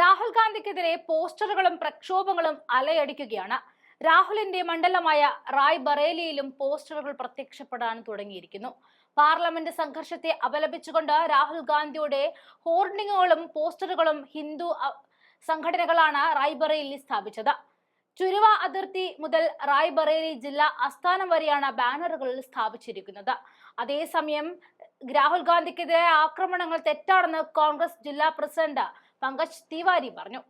രാഹുൽ ഗാന്ധിക്കെതിരെ പോസ്റ്ററുകളും പ്രക്ഷോഭങ്ങളും അലയടിക്കുകയാണ്. രാഹുലിന്റെ മണ്ഡലമായ റായ് ബറേലിയിലും പോസ്റ്ററുകൾ പ്രത്യക്ഷപ്പെടാൻ തുടങ്ങിയിരിക്കുന്നു. പാർലമെന്റ് സംഘർഷത്തെ അപലപിച്ചുകൊണ്ട് രാഹുൽ ഗാന്ധിയുടെ ഹോർഡിങ്ങുകളും പോസ്റ്ററുകളും ഹിന്ദു സംഘടനകളാണ് റായ്ബറേലിയിൽ സ്ഥാപിച്ചത്. ചുരുവ അതിർത്തി മുതൽ റായ്ബറേലി ജില്ലാ ആസ്ഥാനം വരെയാണ് ബാനറുകളിൽ സ്ഥാപിച്ചിരിക്കുന്നത്. അതേസമയം രാഹുൽ ഗാന്ധിക്കെതിരെ ആക്രമണങ്ങൾ തെറ്റാണെന്ന് കോൺഗ്രസ് ജില്ലാ പ്രസിഡന്റ് പങ്കജ് തിവാരി പറഞ്ഞു.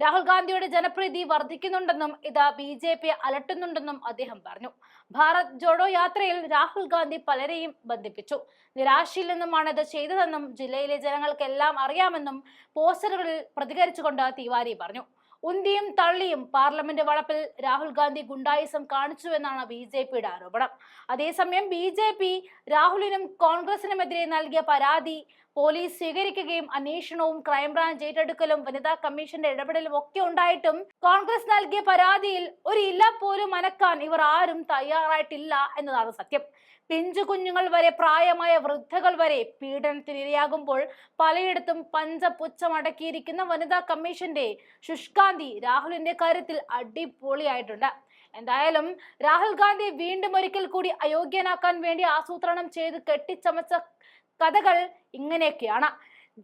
രാഹുൽ ഗാന്ധിയുടെ ജനപ്രീതി വർദ്ധിക്കുന്നുണ്ടെന്നും ഇത് ബി ജെ പി അലട്ടുന്നുണ്ടെന്നും അദ്ദേഹം പറഞ്ഞു. ഭാരത് ജോഡോ യാത്രയിൽ രാഹുൽ ഗാന്ധി പലരെയും ബന്ധിപ്പിച്ചു. നിരാശയിൽ നിന്നുമാണ് ഇത് ചെയ്തതെന്നും ജില്ലയിലെ ജനങ്ങൾക്കെല്ലാം അറിയാമെന്നും പോസ്റ്ററുകളിൽ പ്രതികരിച്ചുകൊണ്ട് തിവാരി പറഞ്ഞു. ഉന്തിയും തള്ളിയും പാർലമെന്റ് വളപ്പിൽ രാഹുൽ ഗാന്ധി ഗുണ്ടായിസം കാണിച്ചുവെന്നാണ് ബി ജെ പിയുടെ ആരോപണം. അതേസമയം ബി ജെ പി രാഹുലിനും കോൺഗ്രസിനുമെതിരെ നൽകിയ പരാതി പോലീസ് സ്വീകരിക്കുകയും അന്വേഷണവും ക്രൈംബ്രാഞ്ച് ഏറ്റെടുക്കലും വനിതാ കമ്മീഷന്റെ ഇടപെടലും ഒക്കെ ഉണ്ടായിട്ടും കോൺഗ്രസ് നൽകിയ പരാതിയിൽ ഒരു ഇല്ല പോലും അനക്കാൻ ഇവർ ആരും തയ്യാറായിട്ടില്ല എന്നതാണ് സത്യം. പിഞ്ചു കുഞ്ഞുങ്ങൾ വരെ പ്രായമായ വൃദ്ധകൾ വരെ പീഡനത്തിനിരയാകുമ്പോൾ പലയിടത്തും പഞ്ചപുച്ഛം അടക്കിയിരിക്കുന്ന വനിതാ കമ്മീഷന്റെ ശുഷ്കാന്തി രാഹുലിന്റെ കാര്യത്തിൽ അടിപൊളിയായിട്ടുണ്ട്. എന്തായാലും രാഹുൽ ഗാന്ധി വീണ്ടും ഒരിക്കൽ കൂടി അയോഗ്യനാക്കാൻ വേണ്ടി ആസൂത്രണം ചെയ്ത് കെട്ടിച്ചമച്ച കഥകൾ ഇങ്ങനെയൊക്കെയാണ്.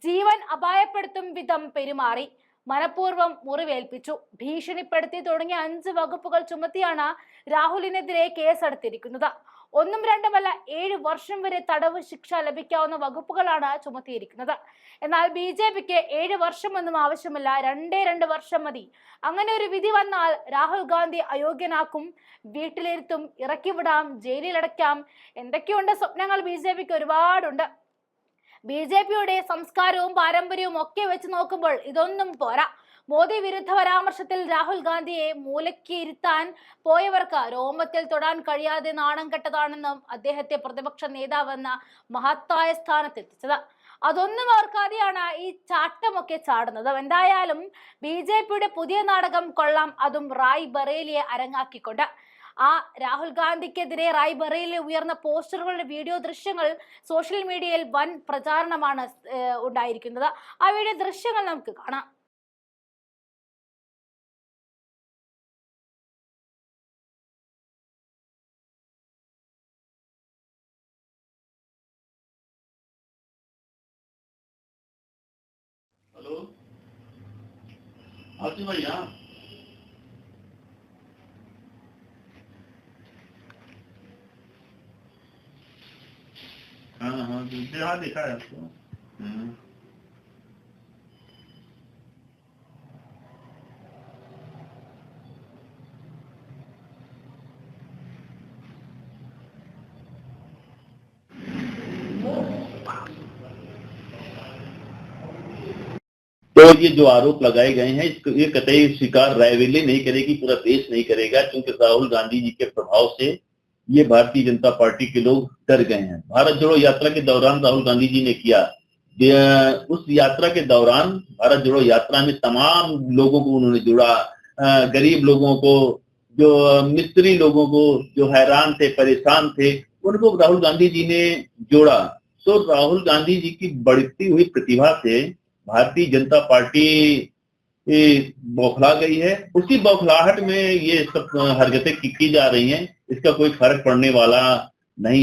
ജീവൻ അപായപ്പെടുത്തും വിധം പെരുമാറി മനഃപൂർവം മുറിവേൽപ്പിച്ചു. ഭീഷണിപ്പെടുത്തി തുടങ്ങിയ അഞ്ച് വകുപ്പുകൾ ചുമത്തിയാണ് രാഹുലിനെതിരെ കേസെടുത്തിരിക്കുന്നത്. ഒന്നും രണ്ടുമല്ല ഏഴ് വർഷം വരെ തടവ് ശിക്ഷ ലഭിക്കാവുന്ന വകുപ്പുകളാണ് ചുമത്തിയിരിക്കുന്നത്. എന്നാൽ ബി ജെ പിക്ക് ഏഴ് വർഷമൊന്നും ആവശ്യമില്ല രണ്ടേ രണ്ട് വർഷം മതി. അങ്ങനെ ഒരു വിധി വന്നാൽ രാഹുൽ ഗാന്ധി അയോഗ്യനാക്കും വീട്ടിലിരുത്തും ഇറക്കിവിടാം ജയിലിലടയ്ക്കാം. എന്തൊക്കെയുണ്ട് സ്വപ്നങ്ങൾ ബി ജെ പിക്ക് ഒരുപാടുണ്ട്. ബി ജെ പിയുടെ സംസ്കാരവും പാരമ്പര്യവും ഒക്കെ വെച്ച് നോക്കുമ്പോൾ ഇതൊന്നും പോരാ. മോദി വിരുദ്ധ പരാമർശത്തിൽ രാഹുൽ ഗാന്ധിയെ മൂലയ്ക്ക് ഇരുത്താൻ പോയവർക്ക് രോമത്തിൽ തൊടാൻ കഴിയാതെ നാണം കെട്ടതാണെന്നും അദ്ദേഹത്തെ പ്രതിപക്ഷ നേതാവെന്ന മഹത്തായ സ്ഥാനത്തെത്തിച്ചത്. അതൊന്നും ഓർക്കാതെയാണ് ഈ ചാട്ടമൊക്കെ ചാടുന്നത്. എന്തായാലും ബി ജെ പിയുടെ പുതിയ നാടകം കൊള്ളാം. അതും റായ് ബറേലിയെ അരങ്ങാക്കിക്കൊണ്ട്. ആ രാഹുൽ ഗാന്ധിക്കെതിരെ റായ് ബറേലിൽ ഉയർന്ന പോസ്റ്ററുകളുടെ വീഡിയോ ദൃശ്യങ്ങൾ സോഷ്യൽ മീഡിയയിൽ വൻ പ്രചാരണമാണ് ഉണ്ടായിരിക്കുന്നത്. ആ വീഡിയോ ദൃശ്യങ്ങൾ നമുക്ക് കാണാം. भैया हाँ। हाँ देहा देखा है आपको। हाँ। हम्म। तो ये जो आरोप लगाए गए हैं, इसको ये कतई स्वीकार रायवेली नहीं करेगी, पूरा देश नहीं करेगा, क्योंकि राहुल गांधी जी के प्रभाव से ये भारतीय जनता पार्टी के लोग डर गए हैं। भारत जोड़ो यात्रा के दौरान राहुल गांधी जी ने किया। उस यात्रा के दौरान भारत जोड़ो यात्रा में तमाम लोगों को उन्होंने जोड़ा। गरीब लोगों को, जो मिस्त्री लोगों को जो हैरान थे, परेशान थे, उनको राहुल गांधी जी ने जोड़ा। तो राहुल गांधी जी की बढ़ती हुई प्रतिभा से भारतीय जनता पार्टी बौखला गई है। उसी बौखलाहट में ये सब हरकतें की, जा रही हैं। इसका कोई फ़र्क पड़ने वाला